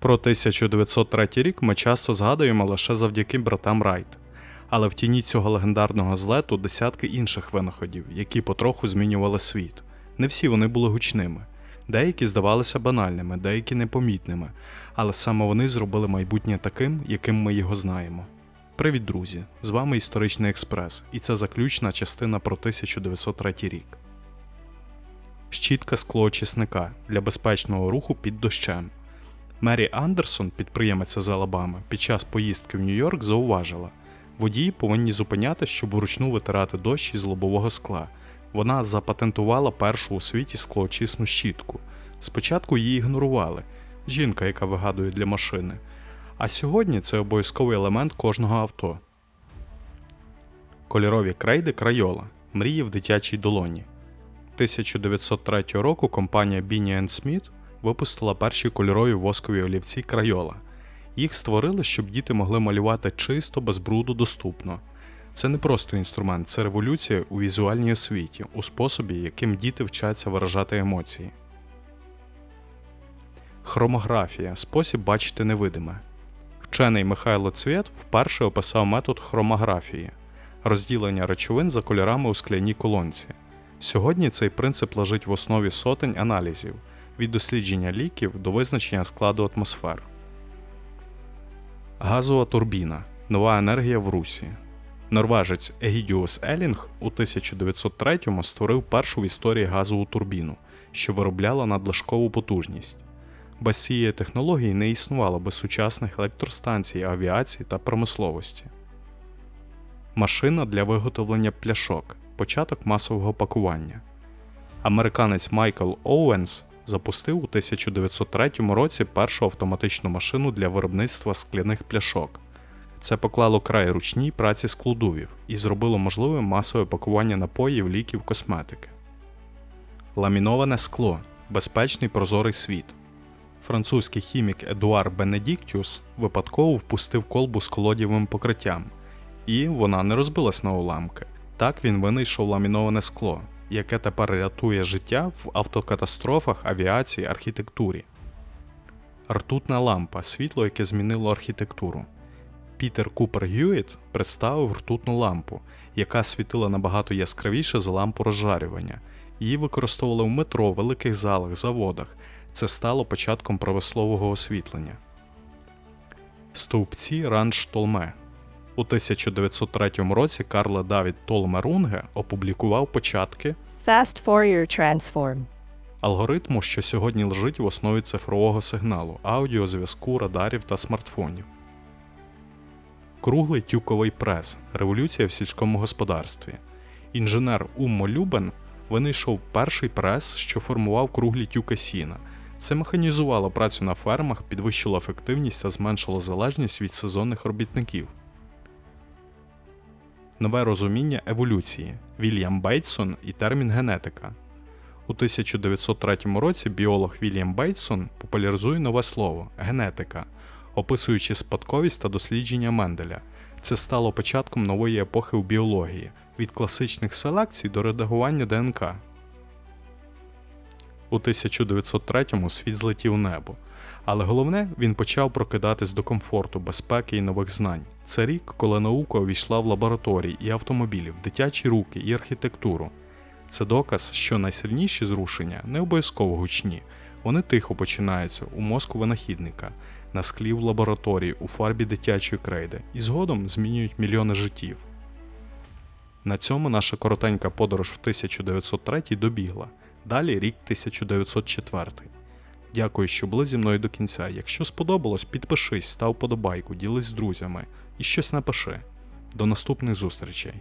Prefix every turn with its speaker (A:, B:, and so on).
A: Про 1903 рік ми часто згадуємо лише завдяки братам Райт. Але в тіні цього легендарного злету десятки інших винаходів, які потроху змінювали світ. Не всі вони були гучними. Деякі здавалися банальними, деякі непомітними, але саме вони зробили майбутнє таким, яким ми його знаємо. Привіт, друзі! З вами Історичний Експрес, і це заключна частина про 1903 рік. Щітка склоочисника для безпечного руху під дощем. Мері Андерсон, підприємиця з Алабами, під час поїздки в Нью-Йорк зауважила, водії повинні зупиняти, щоб вручну витирати дощ із лобового скла. Вона запатентувала першу у світі склоочисну щітку. Спочатку її ігнорували жінка, яка вигадує для машини. А сьогодні це обов'язковий елемент кожного авто. Кольорові крейди Крайола. Мрії в дитячій долоні. 1903 року компанія Beanie Smith випустила перші кольорові воскові олівці Крайола. Їх створили, щоб діти могли малювати чисто, без бруду, доступно. Це не просто інструмент, це революція у візуальній освіті, у способі, яким діти вчаться виражати емоції. Хромографія спосіб бачити невидиме. Вчений Михайло Цвєт вперше описав метод хромографії розділення речовин за кольорами у скляній колонці. Сьогодні цей принцип лежить в основі сотень аналізів від дослідження ліків до визначення складу атмосфер. Газова турбіна нова енергія в Русі. Норвежець Егідіус Елінг у 1903-му створив першу в історії газову турбіну, що виробляла надлишкову потужність. Без цієї технології не існувало би сучасних електростанцій, авіації та промисловості. Машина для виготовлення пляшок початок масового пакування. Американець Майкл Оуенс запустив у 1903 році першу автоматичну машину для виробництва скляних пляшок. Це поклало край ручній праці складувів і зробило можливим масове пакування напоїв, ліків, косметики. Ламіноване скло безпечний прозорий світ. Французький хімік Едуар Бенедіктіус випадково впустив колбу з колодівим покриттям, і вона не розбилась на уламки. Так він винайшов ламіноване скло, яке тепер рятує життя в автокатастрофах, авіації, архітектурі. Ртутна лампа світло, яке змінило архітектуру. Пітер Купер Гюїт представив ртутну лампу, яка світила набагато яскравіше за лампу розжарювання. Її використовували в метро, великих залах, заводах. Це стало початком промислового освітлення. Стовпці ранж Толме у 1903 році Карле Давід Толме Рунге опублікував початки
B: Fast Fourier transform.
A: алгоритму, що сьогодні лежить в основі цифрового сигналу, аудіозв'язку, радарів та смартфонів. Круглий тюковий прес революція в сільському господарстві. Інженер Уммо Любен винайшов перший прес, що формував круглі тюки сіна. Це механізувало працю на фермах, підвищило ефективність та зменшило залежність від сезонних робітників. Нове розуміння еволюції Вільям Бейтсон і термін генетика. У 1903 році біолог Вільям Бейтсон популяризує нове слово генетика, описуючи спадковість та дослідження Менделя. Це стало початком нової епохи у біології від класичних селекцій до редагування ДНК. У 1903-му світ злетів небо. Але головне, він почав прокидатись до комфорту, безпеки і нових знань. Це рік, коли наука увійшла в лабораторії і автомобілів, дитячі руки і архітектуру. Це доказ, що найсильніші зрушення не обов'язково гучні, вони тихо починаються у мозку винахідника, на склі в лабораторії, у фарбі дитячої крейди і згодом змінюють мільйони життів. На цьому наша коротенька подорож в 1903 добігла. Далі рік 1904. Дякую, що були зі мною до кінця. Якщо сподобалось, підпишись, став подобайку, ділись з друзями і щось напиши. До наступних зустрічей!